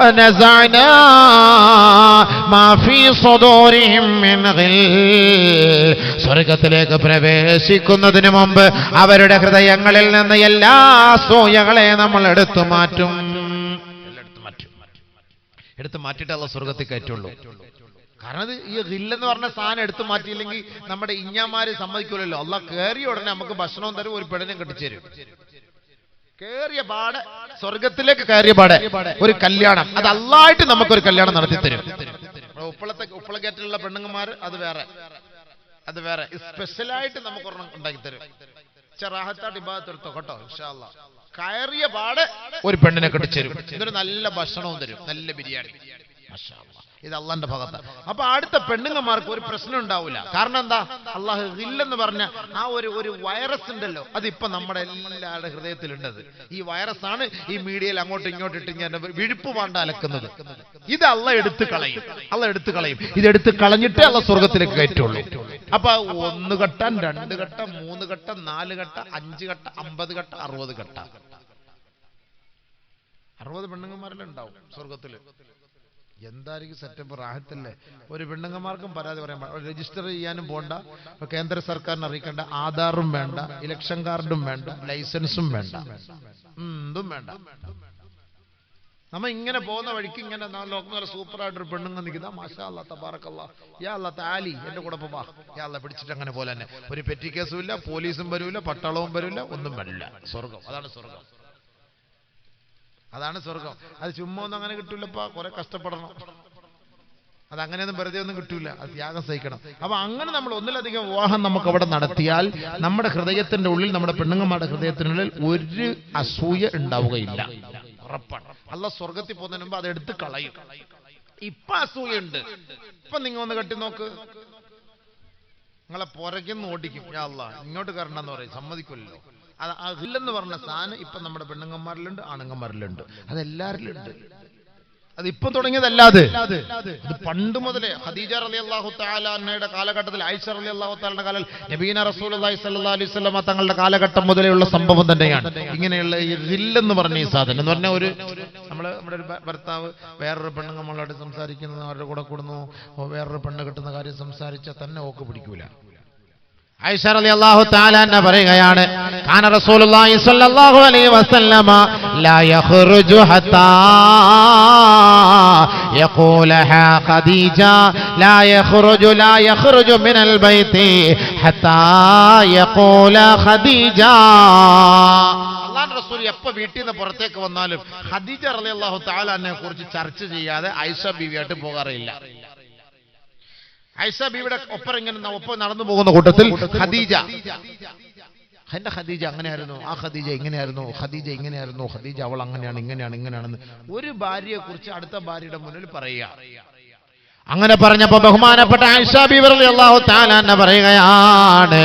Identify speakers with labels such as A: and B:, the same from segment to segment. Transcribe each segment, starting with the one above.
A: ونزعنا ما في صدورهم من غل സ്വർഗത്തിലേക്ക് പ്രവേശിക്കുന്നതിന് മുമ്പ് അവരുടെ ഹൃദയങ്ങളിൽ നിന്ന് എല്ലാ സൂയകളെ നമ്മൾ എടുത്തു മാറ്റും എടുത്തു മാറ്റും എടുത്തു മാറ്റിയിട്ട് അല്ല സ്വർഗത്തിൽ കയറ്റുള്ളൂ കാരണം ഇത് ഈ ഹില്ലെന്ന് പറഞ്ഞ സാധനം എടുത്തു മാറ്റിയില്ലെങ്കിൽ നമ്മുടെ ഇഞ്ഞാമാര് സമ്മതിക്കൂലല്ലോ അല്ല കയറിയ ഉടനെ നമുക്ക് ഭക്ഷണവും തരും ഒരു പെണ്ണിനെ കെട്ടിച്ചേരും കേറിയ പാടെ സ്വർഗത്തിലേക്ക് കയറിയ പാടെ ഒരു കല്യാണം. അത് അല്ലായിട്ട് നമുക്കൊരു കല്യാണം നടത്തി തരും. ഉപ്പളത്തെ ഉപ്പളക്കേറ്റിലുള്ള പെണ്ണുങ്ങന്മാർ അത് വേറെ. അത് വേറെ. സ്പെഷ്യലായിട്ട് നമുക്ക് ഉണ്ടാക്കി തരും. ചെറാഹത്താട്ട് ഇബാദത്തെടുത്തോ കേട്ടോ കയറിയ പാടെ ഒരു പെണ്ണിനെ കെട്ടിച്ചേരും. ഇതൊരു നല്ല ഭക്ഷണവും തരും. നല്ല ബിരിയാണി. ഇത് അള്ളാന്റെ ഭാഗത്ത്. അപ്പൊ അടുത്ത പെണ്ണുങ്ങന്മാർക്ക് ഒരു പ്രശ്നം ഉണ്ടാവില്ല കാരണം എന്താ? അള്ളാഹു ഇല്ലെന്ന് പറഞ്ഞ ആ ഒരു ഒരു വൈറസ് ഉണ്ടല്ലോ. അതിപ്പോ നമ്മുടെ എല്ലാവരുടെ ഹൃദയത്തിലുണ്ടത്. ഈ വൈറസ് ആണ് ഈ മീഡിയയിൽ അങ്ങോട്ടും ഇങ്ങോട്ടും ഇട്ട് ഇങ്ങനെ വിഴുപ്പ് പാണ്ട അലക്കുന്നത്. ഇത് അള്ള എടുത്ത് കളയും. അള്ള എടുത്ത് കളയും. ഇത് എടുത്ത് കളഞ്ഞിട്ടേ അള്ള സ്വർഗത്തിലേക്ക് കയറ്റുള്ളൂ. അപ്പൊ ഒന്ന് ഘട്ടം രണ്ട് ഘട്ടം മൂന്ന് ഘട്ടം നാല് ഘട്ടം അഞ്ച് ഘട്ടം അമ്പത് ഘട്ടം അറുപത് ഘട്ടം. അറുപത് പെണ്ണുങ്ങന്മാരെല്ലാം ഉണ്ടാവും സ്വർഗത്തിൽ. എന്തായിരിക്കും സെപ്റ്റംബർ റാഹത്തല്ലേ? ഒരു പെണ്ണുങ്ങന്മാർക്കും പരാതി പറയാൻ പാടില്ല. രജിസ്റ്റർ ചെയ്യാനും പോണ്ട. കേന്ദ്ര സർക്കാരിനെ അറിയിക്കേണ്ട ആധാറും വേണ്ട ഇലക്ഷൻ കാർഡും വേണ്ട ലൈസൻസും വേണ്ട. എന്തും വേണ്ട. നമ്മ ഇങ്ങനെ പോകുന്ന വഴിക്ക് ഇങ്ങനെ നല്ല സൂപ്പറായിട്ടൊരു പെണ്ണുങ്ങ നിൽക്കുന്ന. മാഷാ യാ എന്റെ കൂടെ പോവാ യാ പിടിച്ചിട്ട് അങ്ങനെ പോലെ തന്നെ. ഒരു പെറ്റി കേസും ഇല്ല പോലീസും വരൂല പട്ടാളവും വരൂല ഒന്നും വരില്ല. സ്വർഗം അതാണ് സ്വർഗം അതാണ് സ്വർഗം. അത് ചുമ്മാ ഒന്നും അങ്ങനെ കിട്ടൂലപ്പാ. കുറെ കഷ്ടപ്പെടണം. അത് അങ്ങനെയൊന്നും വെറുതെ ഒന്നും കിട്ടൂല. അത് ത്യാഗം സഹിക്കണം. അപ്പൊ അങ്ങനെ നമ്മൾ ഒന്നിലധികം വിവാഹം നമുക്ക് അവിടെ നടത്തിയാൽ നമ്മുടെ ഹൃദയത്തിന്റെ ഉള്ളിൽ നമ്മുടെ പെണ്ണുങ്ങന്മാരുടെ ഹൃദയത്തിനുള്ളിൽ ഒരു അസൂയ ഉണ്ടാവുകയില്ല. ഉറപ്പാണ്. അല്ല സ്വർഗത്തിൽ പോകുന്നതിന് മുമ്പ് അത് എടുത്ത് കളയും. ഇപ്പൊ അസൂയുണ്ട്. ഇപ്പൊ നിങ്ങൾ ഒന്ന് കെട്ടി നോക്ക്. നിങ്ങളെ പുറകിന്ന് ഓടിക്കും. ഇങ്ങോട്ട് കയറണ്ടെന്ന് പറയും. സമ്മതിക്കില്ലല്ലോ അത് അതില്ലെന്ന് പറഞ്ഞ സാധനം ഇപ്പൊ നമ്മുടെ പെണ്ണുങ്ങന്മാരിലുണ്ട് ആണുങ്ങന്മാരിലുണ്ട്. അത് എല്ലാവരിലും ഉണ്ട് അത് ഇപ്പൊ തുടങ്ങിയതല്ലാതെ അത്. പണ്ട് മുതലേ ഖദീജ അലി അള്ളാഹു താലാന്നയുടെ കാലഘട്ടത്തിൽ ഐഷർ അലി അള്ളാഹു താലിന്റെ കാലം നബീന റസൂൽ അള്ളാഹി അലൈഹി സ്വലമ തങ്ങളുടെ കാലഘട്ടം മുതലെയുള്ള സംഭവം തന്നെയാണ്. ഇങ്ങനെയുള്ള ഈ റില്ലെന്ന് പറഞ്ഞ ഈ സാധനം. എന്ന് പറഞ്ഞ ഒരു നമ്മൾ നമ്മുടെ ഒരു ഭർത്താവ് വേറൊരു പെണ്ണ് നമ്മളോട് സംസാരിക്കുന്നത് അവരുടെ കൂടെ കൂടുന്നു വേറൊരു പെണ്ണ് കിട്ടുന്ന കാര്യം സംസാരിച്ചാൽ തന്നെ ഓക്ക് പിടിക്കൂല. പറയുകയാണ് കാന റസൂലുള്ളാഹി സ്വല്ലല്ലാഹു അലൈഹി വസല്ലമ ലാ ഹത്താ ഖദീജ ലാ ലാ മിനൽ ഹത്താ ഖദീജ. റസൂൽ വീട്ടിൽ നിന്ന് പുറത്തേക്ക് വന്നാലും ഖദീജ റളിയല്ലാഹു തആല അന്നെ കുറിച്ച് ചർച്ച ചെയ്യാതെ ഐഷ ബീവിയായിട്ട് പോകാറില്ല ഐസ ഇവിടെ ഒപ്പം ഇങ്ങനെ ഒപ്പം നടന്നു പോകുന്ന കൂട്ടത്തിൽ ഖദീജ. എന്റെ ഖദീജ അങ്ങനെയായിരുന്നു. ആ ഖദീജ ഇങ്ങനെയായിരുന്നു. ഖദീജ ഇങ്ങനെയായിരുന്നു. ഖദീജ അവൾ അങ്ങനെയാണ് ഇങ്ങനെയാണ് ഇങ്ങനെയാണെന്ന് ഒരു ഭാര്യയെ കുറിച്ച് അടുത്ത ഭാര്യയുടെ മുന്നിൽ പറയുക. അങ്ങനെ പറഞ്ഞപ്പോ ബഹുമാനപ്പെട്ട ആയിഷ പറയുകയാണ്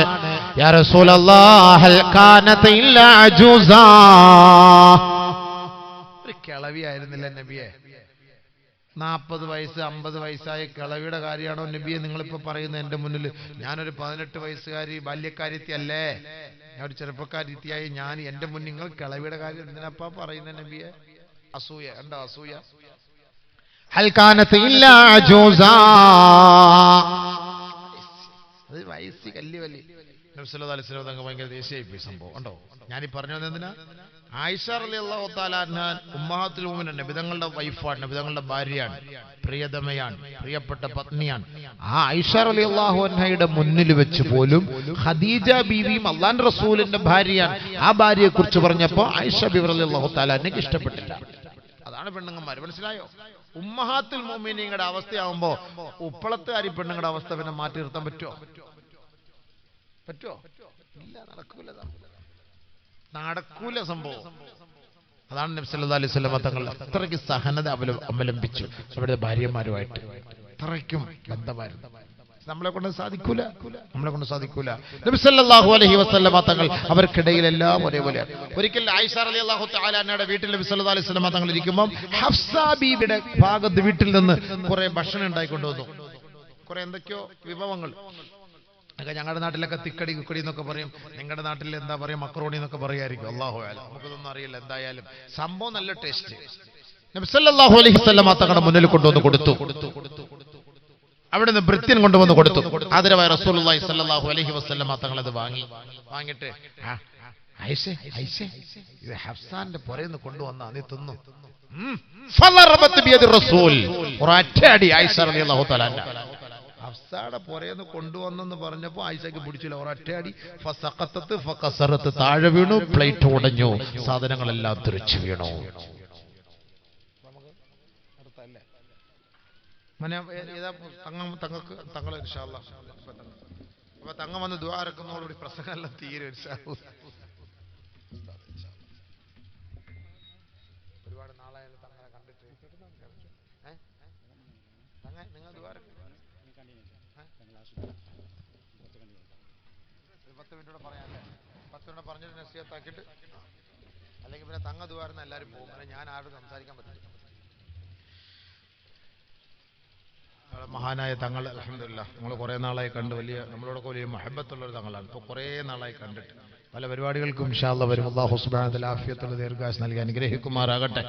A: ഒരു കിളവിയായിരുന്നില്ല നബിയെ. നാൽപ്പത് വയസ്സ് അമ്പത് വയസ്സായ കിളവിയുടെ കാര്യമാണോ നബിയെ നിങ്ങളിപ്പോ പറയുന്നത് എന്റെ മുന്നിൽ? ഞാനൊരു പതിനെട്ട് വയസ്സുകാരി ബാല്യക്കാരിത്തി അല്ലേ ഞാൻ ഒരു ചെറുപ്പക്കാരിത്തിയായി ഞാൻ എന്റെ മുന്നിൽ നിങ്ങൾ കിളവിയുടെ കാര്യം എന്തിനപ്പാ പറയുന്ന നബിയെ? അസൂയ എന്താ അസൂയ? അത് വയസ്സ് കല്ല് വലി. നബ്സല്ലാ തങ്ങൾ ഭയങ്കര ദേശീയ സംഭവം. ഉണ്ടോ? ഞാനീ പറഞ്ഞു എന്തിനാ? ആയിഷ അള്ളാഹു താലാൻ ഉമ്മാഹത്തുൽ മുഅ്മിനീൻ നബിതങ്ങളുടെ വൈഫാണ് നബിതങ്ങളുടെ ഭാര്യയാണ് പ്രിയതമയാണ് പ്രിയപ്പെട്ട പത്നിയാണ്. ആ ആയിഷ അള്ളാഹു അൻഹയുടെ മുന്നിൽ വെച്ച് പോലും ഖദീജ ബീവിയും അള്ളാൻ റസൂലിന്റെ ഭാര്യയാണ്. ആ ഭാര്യയെ കുറിച്ച് പറഞ്ഞപ്പോ ആയിഷ ബീവർ അലി അള്ളാഹു താലാനക്ക് ഇഷ്ടപ്പെട്ടില്ല. അതാണ് പെണ്ണുങ്ങന്മാർ മനസ്സിലായോ? ഉമ്മഹാത്തുൽ മോമിനിയുടെ അവസ്ഥയാവുമ്പോ ഉപ്പളത്തുകാരി പെണ്ണുങ്ങളുടെ അവസ്ഥ പിന്നെ മാറ്റി നിർത്താൻ പറ്റുമോ പറ്റുമോ ഇല്ല നടക്കൂല നടക്കൂല. സംഭവം. അതാണ് നബി സല്ലല്ലാഹു അലൈഹി വസല്ലമ തങ്ങൾ അത്രയ്ക്ക് സഹനത അവല- അവലംബിച്ചു. അവരുടെ ഭാര്യമാരുമായിട്ട്. അത്രയ്ക്കും ബന്ധമായിരുന്നു. നമ്മളെ കൊണ്ട് സാധിക്കൂല. നമ്മളെ കൊണ്ട് സാധിക്കൂല. സല്ലല്ലാഹു അലൈഹി വസല്ലമ തങ്ങൾ അവർക്കിടയിൽ എല്ലാം ഒരേപോലെ ഒരിക്കൽ ആയിഷ റളിയല്ലാഹു തആല അന്നയുടെ വീട്ടിൽ നബി സല്ലല്ലാഹു അലൈഹി വസല്ലമ തങ്ങൾ ഇരിക്കുമ്പോൾ ഹഫ്സ ബീബിയുടെ ഭാഗത്ത് വീട്ടിൽ നിന്ന് കുറെ ഭക്ഷണം ഉണ്ടായിക്കൊണ്ടു വന്നു കുറെ എന്തൊക്കെയോ വിഭവങ്ങൾ. ഒക്കെ ഞങ്ങളുടെ നാട്ടിലൊക്കെ തിക്കടി കുക്കടി എന്നൊക്കെ പറയും. നിങ്ങളുടെ നാട്ടിൽ എന്താ പറയാ? മക്രോണി എന്നൊക്കെ പറയായിരിക്കും. അള്ളാഹു ആയാലും നമുക്കിതൊന്നും അറിയില്ല. എന്തായാലും സംഭവം നല്ല ടേസ്റ്റ്. നബ്സല്ലാഹു അലൈഹി സ്വല്ലമ തങ്ങളുടെ മുന്നിൽ കൊണ്ടുവന്ന് കൊടുത്തു. അവിടെ നിന്ന് ഭൃത്യൻ കൊണ്ടുവന്ന് കൊടുത്തു. ആദരവായ റസൂലുള്ളാഹി സല്ലാഹു അലൈഹി വസല്ലമ തങ്ങൾ അത് വാങ്ങി. വാങ്ങിട്ട് ഇത് ഹഫ്സാന്റെ പുറയെന്ന് കൊണ്ടുവന്ന നീ തിന്നു. റസൂൽ. ഒരൊറ്റയടി ആയിഷ അൻഹ. ഹഫ്സാടെ പുറയെന്ന് കൊണ്ടുവന്നെന്ന് പറഞ്ഞപ്പോൾ ആയിഷയ്ക്ക് പിടിച്ചില്ല. ഒരൊറ്റയടി. ഫസഖത്തത്ത് ഫകസറത്ത് താഴെ വീണു. പ്ലേറ്റ് ഉടഞ്ഞു. സാധനങ്ങളെല്ലാം തിരിച്ചു വീണു. തങ്ങൾക്ക് തങ്ങളെ അപ്പൊ തങ്ങ വന്ന് ദ്വാരക്കുന്നതോടുകൂടി പ്രസംഗമെല്ലാം തീരെ ഒരുപാട് നാളായാലും തങ്ങളെ കണ്ടിട്ട്. നിങ്ങൾ ദ്വാരക്ക് ഒരു പത്ത് മിനിറ്റ് കൂടെ പറയാല്ലേ പത്ത് മിനിറ്റ് പറഞ്ഞിട്ട് നസീഹത്താക്കിയിട്ട് അല്ലെങ്കിൽ പിന്നെ തങ്ങ ദ്വാരുന്ന എല്ലാവരും പോകും. അങ്ങനെ ഞാൻ ആരോട് സംസാരിക്കാൻ പറ്റില്ല. മഹാനായ തങ്ങൾ അലഹമില്ല നമ്മൾ കുറേ നാളായി കണ്ട് വലിയ നമ്മളോടൊക്കെ വലിയ മഹബത്തുള്ളൊരു തങ്ങളാണ്. ഇപ്പോൾ കുറേ നാളായി കണ്ടിട്ട്. പല പരിപാടികൾക്കും ഇൻഷാല്ല വരും. അള്ളാഹു സുബാനത്തിൽ ആഫിയത്തുള്ള ദീർഘാശ് നൽകി അനുഗ്രഹിക്കുമാറാകട്ടെ.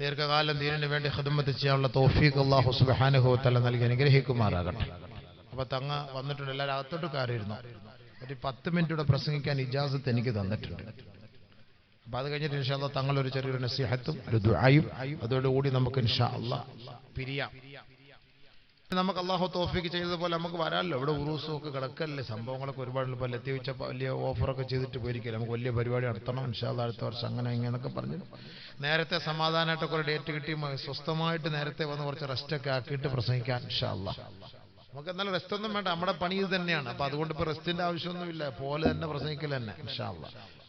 A: ദീർഘകാലം ദീനിന് വേണ്ടി ഹിദമത്ത് ചെയ്യാനുള്ള തോഫീഖ് അള്ളാഹു സുബാനുഭവത്തല്ല നൽകി അനുഗ്രഹിക്കുമാറാകട്ടെ. അപ്പൊ തങ്ങ വന്നിട്ടുണ്ട് എല്ലാവരും അകത്തോട്ട് കയറിയിരുന്നു. ഒരു പത്ത് മിനിറ്റ് കൂടെ പ്രസംഗിക്കാൻ ഇജാസത്ത് എനിക്ക് തന്നിട്ടുണ്ട്. അപ്പൊ അത് കഴിഞ്ഞിട്ട് ഇൻഷാല്ല തങ്ങൾ ഒരു ചെറിയൊരു നസിഹത്തും ഒരു ദുആയും അതോടുകൂടി നമുക്ക് ഇൻഷാ അല്ലാ പിരിയാം. നമുക്ക് അള്ളാഹു തോഫിക്ക് ചെയ്തതുപോലെ നമുക്ക് വരാമല്ലോ. ഇവിടെ ഉറൂസും ഒക്കെ കിടക്കല്ലേ. സംഭവങ്ങളൊക്കെ ഒരുപാട് ഇപ്പോൾ ലത്തിവെച്ച വലിയ ഓഫറൊക്കെ ചെയ്തിട്ട് പോയിരിക്കില്ല നമുക്ക് വലിയ പരിപാടി നടത്തണം. ഇൻഷാല്ല അടുത്ത വർഷം അങ്ങനെ ഇങ്ങനെയൊക്കെ പറഞ്ഞു നേരത്തെ സമാധാനമായിട്ടൊക്കെ ഒരു ഡേറ്റ് കിട്ടി. സ്വസ്ഥമായിട്ട് നേരത്തെ വന്ന് കുറച്ച് റെസ്റ്റൊക്കെ ആക്കിയിട്ട് പ്രസംഗിക്കാൻ ഇൻഷാല്ല നമുക്ക് എന്നാലും റെസ്റ്റ് ഒന്നും വേണ്ട. നമ്മുടെ പണി ഇത് തന്നെയാണ്. അപ്പൊ അതുകൊണ്ട് ഇപ്പൊ റെസ്റ്റിന്റെ ആവശ്യമൊന്നുമില്ല. പോലെ തന്നെ പ്രസംഗിക്കൽ തന്നെ ഇൻഷാല്ല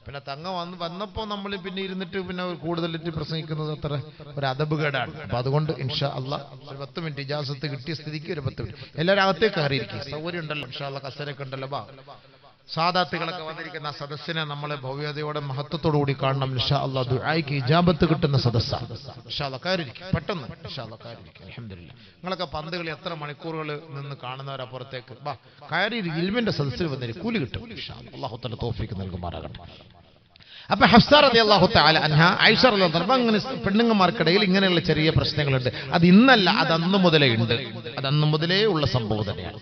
A: പിന്നെ തങ്ങ വന്ന് വന്നപ്പോൾ നമ്മൾ പിന്നെ ഇരുന്നിട്ട് പിന്നെ കൂടുതലിട്ട് പ്രസംഗിക്കുന്നത് അത്ര ഒരു അതബുകേടാണ് അപ്പൊ അതുകൊണ്ട് ഇൻഷാ അല്ല ഒരു പത്ത് മിനിറ്റ് ഇജാസത്ത് കിട്ടിയ സ്ഥിതിക്ക് ഒരു പത്ത് മിനിറ്റ്. എല്ലാവരും അകത്തേക്ക് കയറിയിരിക്കും. സൗകര്യം ഉണ്ടല്ലോ ഇൻഷാ അല്ല കസരൊക്കെ ഉണ്ടല്ലോ ബാ. സാദാത്തുകളൊക്കെ വന്നിരിക്കുന്ന സദസ്സിനെ നമ്മളെ ഭവ്യതയോടെ മഹത്വത്തോടു കൂടി കാണണം. ഇൻഷാ അള്ളാ ദുആയ്ക്ക് ഇജാബത്ത് കിട്ടുന്ന സദസ്സാണ് ഇൻഷാ അള്ളാ പെട്ടെന്ന്. ഇൻഷാ അള്ളാ നിങ്ങളൊക്കെ പന്തുകൾ എത്ര മണിക്കൂറുകൾ നിന്ന് കാണുന്നവരപ്പുറത്തേക്ക് വാ കയറി ഇൽമിന്റെ സദസ്സിൽ വന്നിരിക്കും കൂലി കിട്ടും. ഇൻഷാ. അല്ലാഹു തആല തൗഫീഖ് നൽകുമാറാകട്ടെ. അപ്പൊ ഹഫ്സാർ അലി അള്ളാഹു താല അൻഹ ഐഷ റളിയല്ലാഹു അൻഹ അങ്ങനെ പെണ്ണുങ്ങന്മാർക്കിടയിൽ ഇങ്ങനെയുള്ള ചെറിയ പ്രശ്നങ്ങളുണ്ട്. അത് ഇന്നല്ല അത് അന്ന് മുതലേ ഉണ്ട്. അത് അന്ന് മുതലേ ഉള്ള സംഭവം തന്നെയാണ്.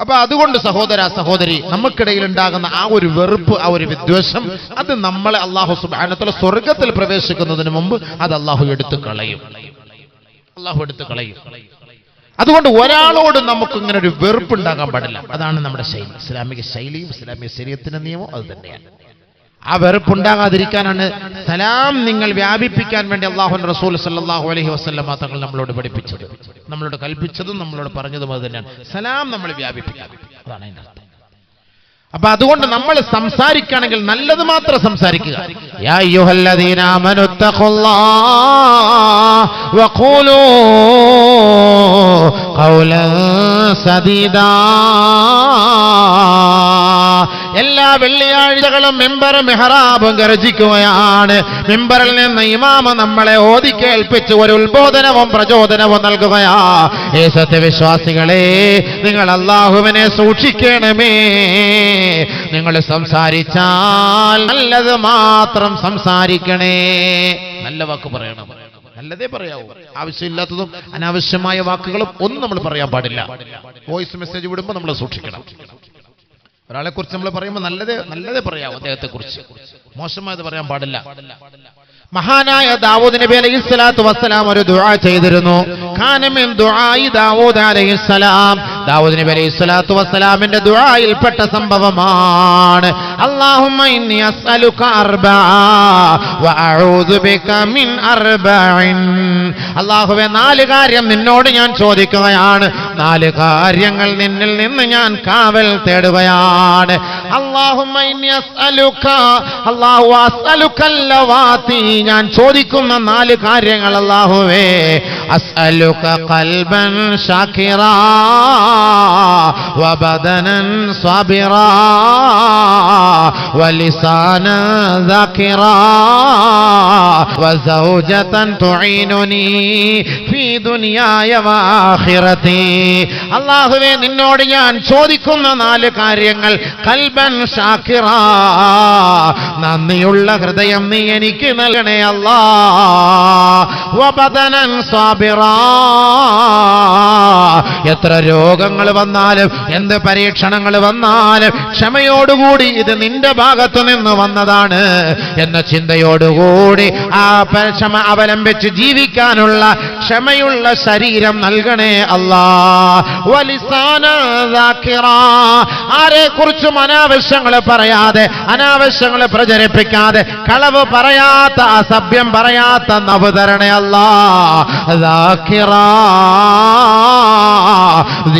A: അപ്പൊ അതുകൊണ്ട് സഹോദര സഹോദരി നമുക്കിടയിൽ ഉണ്ടാകുന്ന ആ ഒരു വെറുപ്പ് ആ ഒരു വിദ്വേഷം അത് നമ്മളെ അള്ളാഹു സുബാനത്തുള്ള സ്വർഗത്തിൽ പ്രവേശിക്കുന്നതിന് മുമ്പ് അത് അള്ളാഹു എടുത്തു കളയും. അള്ളാഹു എടുത്തു കളയും. അതുകൊണ്ട് ഒരാളോട് നമുക്ക് ഇങ്ങനെ ഒരു വെറുപ്പ് ഉണ്ടാകാൻ പാടില്ല. അതാണ് നമ്മുടെ ശൈലി. ഇസ്ലാമിക ശൈലിയും ഇസ്ലാമിക ശരീരത്തിന്റെ നിയമവും അത് തന്നെയാണ്. ആ വെറുപ്പുണ്ടാകാതിരിക്കാനാണ് സലാം നിങ്ങൾ വ്യാപിപ്പിക്കാൻ വേണ്ടി അള്ളാഹു റസൂൽ സല്ലാഹു അലഹി വസ്ലമ തങ്ങൾ നമ്മളോട് പഠിപ്പിച്ചത്. നമ്മളോട് കൽപ്പിച്ചതും നമ്മളോട് പറഞ്ഞതും അത് തന്നെയാണ്. സലാം നമ്മൾ വ്യാപിപ്പിക്കാം അതാണ് അതിന്റെ അർത്ഥം. അപ്പൊ അതുകൊണ്ട് നമ്മൾ സംസാരിക്കുകയാണെങ്കിൽ നല്ലത് മാത്രം സംസാരിക്കുക. സദീദാ എല്ലാ വെള്ളിയാഴ്ചകളും മെമ്പർ മെഹറാബും ഗർജിക്കുകയാണ്. മെമ്പറിൽ നിന്ന് ഇമാമ നമ്മളെ ഓതി കേൾപ്പിച്ച് ഒരു ഉത്ബോധനവും പ്രചോദനവും നൽകുകയാ. ഏ സത്യവിശ്വാസികളെ നിങ്ങൾ അള്ളാഹുവിനെ സൂക്ഷിക്കണമേ. നിങ്ങൾ സംസാരിച്ചാൽ നല്ലത് മാത്രം സംസാരിക്കണേ. നല്ല വാക്ക് പറയണം. നല്ലതേ പറയാവൂ. ആവശ്യമില്ലാത്തതും അനാവശ്യമായ വാക്കുകളും ഒന്നും നമ്മൾ പറയാൻ പാടില്ല. വോയിസ് മെസ്സേജ് വിടുമ്പോൾ നമ്മൾ സൂക്ഷിക്കണം. ഒരാളെ കുറിച്ച് നമ്മൾ പറയുമ്പോൾ നല്ലത് നല്ലതേ പറയാം അദ്ദേഹത്തെ കുറിച്ച് മോശമായത് പറയാൻ പാടില്ല. മഹാനായ ദാവൂദ് നബി അലൈഹി സ്വലാത്തു വസ്സലാം ഒരു ദുആ ചെയ്തിരുന്നു. ഖാനമിൻ ദുആയി ദാവൂദ് അലൈഹി സ്വലാം. ദാവൂദ് നബി അലൈഹി സ്വലാത്തു വസ്സലാമിന്റെ ദുആയിൽപ്പെട്ട സംഭവമാണ്. അല്ലാഹുമ്മ ഇന്നി അസ്അലുക അർബഅ വ അഊദു ബിക മിൻ അർബഇൻ. അല്ലാഹുവേ നാല് കാര്യം നിന്നോട് ഞാൻ ചോദിക്കുകയാണ്. നാല് കാര്യങ്ങൾ നിന്നിൽ നിന്ന് ഞാൻ കാവൽ തേടുകയാണ്. അല്ലാഹുമ്മ ഇന്നി അസ്അലുക അല്ലാഹു അസ്അലുക ലവാതി ഞാൻ ചോദിക്കുന്ന നാല് കാര്യങ്ങൾ അല്ലാഹുവേ. അസ്അലുക ഖൽബൻ ഷാകിറാ وبدنا صابرا ولسانا ذاكرا وزوجة تعينني في دنياي وآخرتي അള്ളാഹുവേ നിന്നോട് ഞാൻ ചോദിക്കുന്ന നാല് കാര്യങ്ങൾ കൽബൻ ഷാക്കിറ നന്ദിയുള്ള ഹൃദയം നീ എനിക്ക് നൽകണേ അല്ലാ വബദനൻ സ്വാബിറ എത്ര രോഗങ്ങൾ വന്നാലും എന്ത് പരീക്ഷണങ്ങൾ വന്നാലും ക്ഷമയോടുകൂടി ഇത് നിന്റെ ഭാഗത്തു നിന്ന് വന്നതാണ് എന്ന ചിന്തയോടുകൂടി ആ ക്ഷമ അവലംബിച്ച് ജീവിക്കാനുള്ള ക്ഷമയുള്ള ശരീരം നൽകണേ അല്ലാ. ആരെ കുറിച്ചും അനാവശ്യങ്ങൾ പറയാതെ അനാവശ്യങ്ങൾ പ്രചരിപ്പിക്കാതെ കളവ് പറയാത്ത അസഭ്യം പറയാത്ത നവതരണേ അല്ലാ.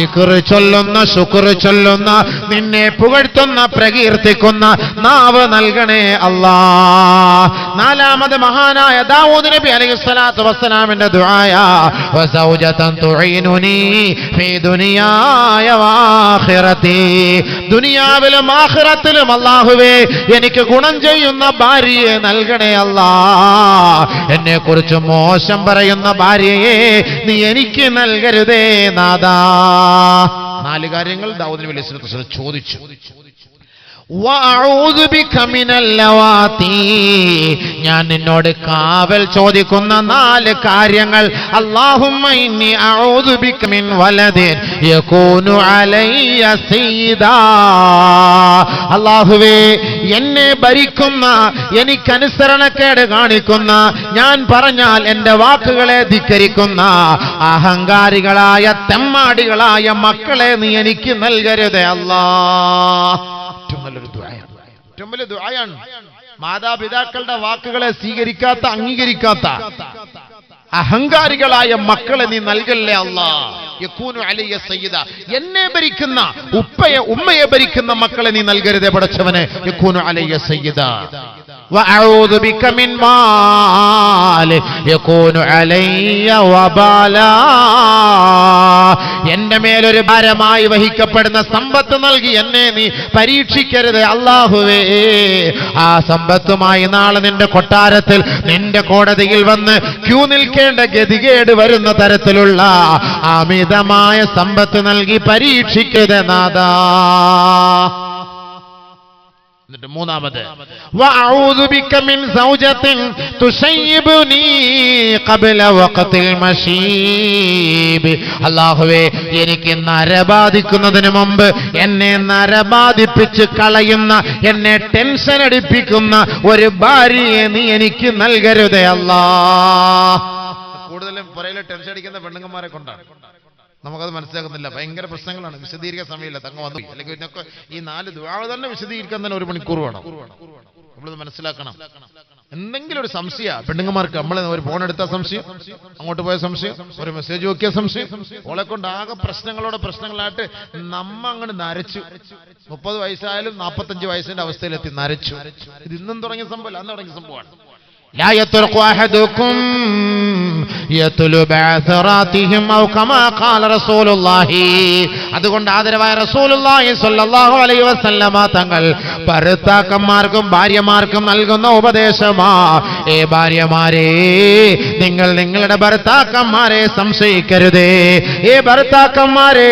A: ദാക്കിറാ ചൊല്ലുന്ന ശുക്ർ ചൊല്ലുന്ന നിന്നെ പുകഴ്ത്തുന്ന പ്രകീർത്തിക്കുന്ന നാവ് നൽകണേ അല്ലാ. നാലാമത് മഹാനായ ദാവൂദ് നബി അലൈഹി സ്വലാത്തു വസ്സലാമിന്റെ ദുആയ വസൗജതൻ തുഈനുനി ഫീ ദുനിയായ വാഖിറതി. ദുനിയാവിലും ആഖിറത്തിലും അല്ലാഹുവേ എനിക്ക് ഗുണം ചെയ്യുന്ന ഭാര്യയെ നൽകണേ അല്ലാ. എന്നെ കുറിച്ച് മോശം പറയുന്ന ഭാര്യയെ നീ എനിക്ക് നൽകരുതേ നാദാ നാല് കാര്യങ്ങൾ ദാവൂദ് നബി ചോദിച്ചു വഅഊദു ബിക മിനൽ ലവാത്തി ഞാൻ നിന്നോട് കാവൽ ചോദിക്കുന്ന നാല് കാര്യങ്ങൾ. അള്ളാഹുവേ എന്നെ ഭരിക്കുന്ന എനിക്കനുസരണക്കേട് കാണിക്കുന്ന ഞാൻ പറഞ്ഞാൽ എന്റെ വാക്കുകളെ ധിക്കരിക്കുന്ന അഹങ്കാരികളായ തെമ്മാടികളായ മക്കളെ നീ എനിക്ക് നൽകരുതേ അല്ലാ നല്ലൊരു ദുആയാണ് ഏറ്റവും വലിയ ദുആയാണ് മാതാപിതാക്കളുടെ വാക്കുകളെ സ്വീകരിക്കാത്ത അംഗീകരിക്കാത്ത അഹങ്കാരികളായ മക്കളെ നീ നൽകല്ലേ അല്ലാ? അലയ്യ സയ്യിദ. എന്നെ ഭരിക്കുന്ന ഉപ്പയെ ഉമ്മയെ ഭരിക്കുന്ന മക്കളെ നീ നൽകരുതേ പടച്ചവനെ. യക്കൂനു അലയ്യ സയ്യിദ. وأعوذ بك من مال يكون علي وبالا എന്റെ മേലൊരു ഭാരമായി വഹിക്കപ്പെടുന്ന സമ്പത്ത് നൽകി എന്നെ നീ പരീക്ഷിക്കരുത് അള്ളാഹുവേ ആ സമ്പത്തുമായി നാളെ നിന്റെ കൊട്ടാരത്തിൽ നിന്റെ കോടതിയിൽ വന്ന് ക്യൂ നിൽക്കേണ്ട ഗതികേട് വരുന്ന തരത്തിലുള്ള അമിതമായ സമ്പത്ത് നൽകി പരീക്ഷിക്കരുത് നാദാ വഖത്തിൽ മശീബ്. അല്ലാഹുവേ എനിക്ക് നരബാധിക്കുന്നതിന് മുമ്പ് എന്നെ നരബാധിപ്പിച്ച് കളയുന്ന എന്നെ ടെൻഷൻ അടിപ്പിക്കുന്ന ഒരു ഭാര്യയെ നീ എനിക്ക് നൽകരുതേ അല്ലാ കൂടുതലും പുറയിലെ ടെൻഷൻ അടിക്കുന്ന പെണ്ണുങ്ങന്മാരെ കൊണ്ടാണ്. നമുക്കത് മനസ്സിലാക്കുന്നില്ല. ഭയങ്കര പ്രശ്നങ്ങളാണ്. വിശദീകരിക്കാൻ സമയമില്ല. തങ്ങ വന്നു. അല്ലെങ്കിൽ ഈ നാല് ദുആവ് തന്നെ വിശദീകരിക്കാൻ തന്നെ ഒരു മണിക്കൂർ വേണം. നമ്മളത് മനസ്സിലാക്കണം. എന്തെങ്കിലും ഒരു സംശയ. പെണ്ണുങ്ങമാർക്ക് നമ്മളെ ഒരു ഫോൺ എടുത്ത സംശയം. അങ്ങോട്ട് പോയ സംശയം. ഒരു മെസ്സേജ് നോക്കിയ സംശയം. ഓളെ കൊണ്ട് ആകെ പ്രശ്നങ്ങളോടെ പ്രശ്നങ്ങളായിട്ട് നമ്മ അങ്ങോട്ട് നരച്ചു. മുപ്പത് വയസ്സായാലും നാൽപ്പത്തഞ്ച് വയസ്സിന്റെ അവസ്ഥയിലെത്തി നരച്ചു. ഇത് ഇന്നും തുടങ്ങിയ സംഭവം അന്ന് തുടങ്ങിയ സംഭവമാണ്. لا يطرق أحدكم يتلو بعثراتهم أو كما قال رسول الله അതുകൊണ്ട് ആദരവായ റസൂലുള്ളാഹി സ്വല്ലല്ലാഹു അലൈഹി വസല്ലമ തങ്ങൾ ഭർത്താക്കന്മാർക്കും ഭാര്യമാർക്കും നൽകുന്ന ഉപദേശമാ ഏ ഭാര്യമാരെ നിങ്ങൾ നിങ്ങളുടെ ഭർത്താക്കന്മാരെ സംശയിക്കരുതേ ഏ ഭർത്താക്കന്മാരെ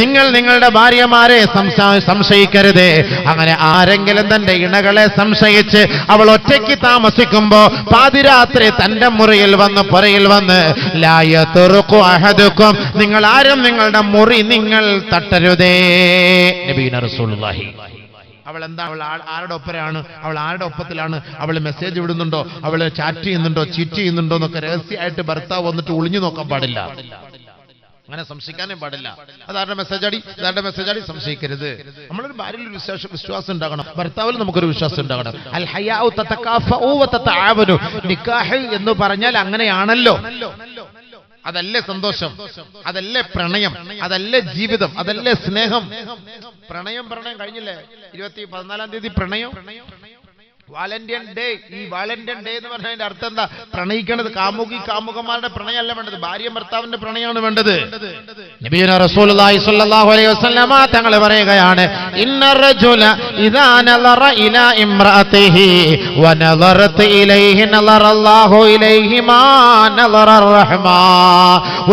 A: നിങ്ങൾ നിങ്ങളുടെ ഭാര്യമാരെ സംശ- സംശയിക്കരുതേ അങ്ങനെ ആരെങ്കിലും തന്റെ ഇണകളെ സംശയിച്ച് അവൾ ഒറ്റയ്ക്ക് താമസിക്കുമ്പോ പാതിരാത്രി തന്റെ മുറിയിൽ വന്ന് പുറയിൽ വന്ന് ലായ തുറക്കും അഹദുക്കും. നിങ്ങൾ ആരും നിങ്ങളുടെ മുറി നിങ്ങൾ തട്ടരുതേ. റസൂലുള്ളാഹി. അവൾ എന്താ? അവൾ ആരുടെ ഒപ്പരാണ്? അവൾ ആരുടെ ഒപ്പത്തിലാണ്? അവൾ മെസ്സേജ് വിടുന്നുണ്ടോ? അവൾ ചാറ്റ് ചെയ്യുന്നുണ്ടോ? ചീറ്റ് ചെയ്യുന്നുണ്ടോ? എന്നൊക്കെ രഹസ്യമായിട്ട് ഭർത്താവ് വന്നിട്ട് ഒളിഞ്ഞു നോക്കാൻ പാടില്ല. അങ്ങനെ സംശയിക്കാനേ പാടില്ല. അതാരുടെ മെസ്സേജ് അടി? അതാരുടെ മെസ്സേജ് അടി? സംശയിക്കരുത്. നമ്മളൊരു ഭാര്യയിൽ ഒരു വിശ്വാസം വിശ്വാസം ഉണ്ടാകണം. ഭർത്താവിൽ നമുക്കൊരു വിശ്വാസം ഉണ്ടാകണം. അൽ നിക്കാഹ് എന്ന് പറഞ്ഞാൽ അങ്ങനെയാണല്ലോ. അതല്ലേ സന്തോഷം. അതല്ലേ പ്രണയം. അതല്ലേ ജീവിതം. അതല്ലേ സ്നേഹം. പ്രണയം പ്രണയം കഴിഞ്ഞില്ലേ? ഇരുപത്തി പതിനാലാം തീയതി പ്രണയം? വാലന്റിയൻ ഡേ ഈ വാലന്റൈൻ ഡേ എന്ന് പറഞ്ഞതിന്റെ അർത്ഥം എന്താ? പ്രണയിക്കേണ്ടത് കാമുകി കാമുകന്മാരുടെ പ്രണയമല്ല വേണ്ടത്. ഭാര്യ ഭർത്താവിന്റെ പ്രണയമാണ് വേണ്ടത്. നബിയുന റസൂലുള്ളാഹി സ്വല്ലല്ലാഹു അലൈഹി വസല്ലമ തങ്ങൾ പറയുകയാണ് ഇന്ന റജുല ഇദാ നളറ ഇലാ ഇംറഅതിഹി വ നളറത ഇലൈഹി നളറല്ലാഹു ഇലൈഹി മാ നളറ റഹ്മാ.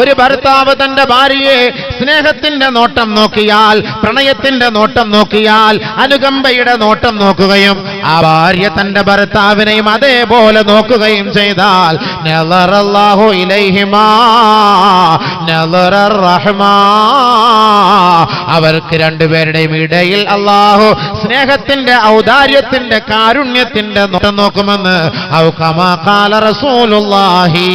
A: ഒരു ഭർത്താവ് തന്റെ ഭാര്യയെ സ്നേഹത്തിന്റെ നോട്ടം നോക്കിയാൽ പ്രണയത്തിന്റെ നോട്ടം നോക്കിയാൽ അനുകമ്പയുടെ നോട്ടം നോക്കുകയും ആ ഭാര്യ തന്റെ ഭർത്താവിനെയും അതേപോലെ നോക്കുകയും ചെയ്താൽ ഇലൈഹിമാ അവർക്ക് രണ്ടുപേരുടെയും ഇടയിൽ അള്ളാഹു സ്നേഹത്തിന്റെ ഔദാര്യത്തിന്റെ കാരുണ്യത്തിന്റെ നോട്ടം നോക്കുമെന്ന് ഔ കമാ കാല റസൂലുള്ളാഹി.